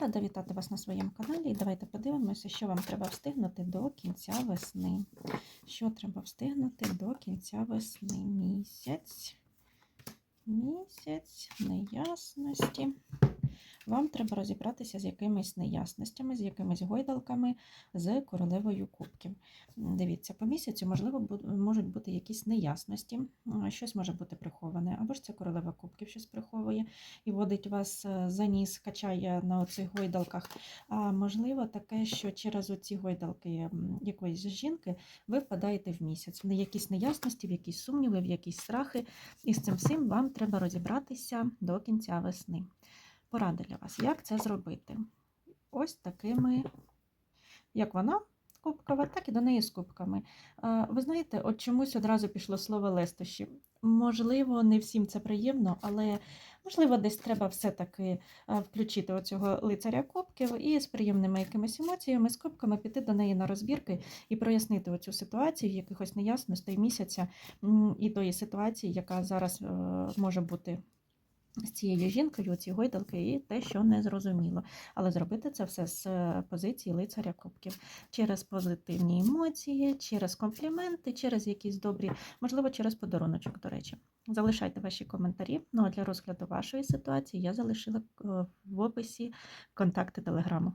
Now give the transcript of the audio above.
Рада вітати вас на своєму каналі. І давайте подивимося, що вам треба встигнути до кінця весни. Що треба встигнути до кінця весни? Місяць. Місяць неясності. Вам треба розібратися з якимись неясностями, з якимись гойдалками, з королевою кубків. Дивіться, по місяцю, можливо, можуть бути якісь неясності, щось може бути приховане, або ж це королева кубків щось приховує і водить вас е, за ніс, качає на оцих гойдалках. А можливо, таке, що через оці гойдалки якоїсь жінки ви впадаєте в місяць, в якісь неясності, в якісь сумніви, в якісь страхи. І з цим всім вам треба розібратися до кінця весни. Порада для вас, як це зробити? Ось такими, як вона. Кубкова, так і до неї з кубками. Ви знаєте, от чомусь одразу пішло слово лестощі. Можливо, не всім це приємно, але можливо, десь треба все-таки включити оцього лицаря кубків і з приємними якимись емоціями, з кубками піти до неї на розбірки і прояснити оцю ситуацію, якихось неясностей місяця і тої ситуації, яка зараз е, може бути з цією жінкою, ці гойдалки, і те, що не зрозуміло. Але зробити це все з е, позиції лицаря кубків через позитивні емоції, через компліменти, через якісь добрі, можливо, через подаруночок, до речі. Залишайте ваші коментарі. Ну а для розгляду вашої ситуації я залишила е, в описі контакти телеграму.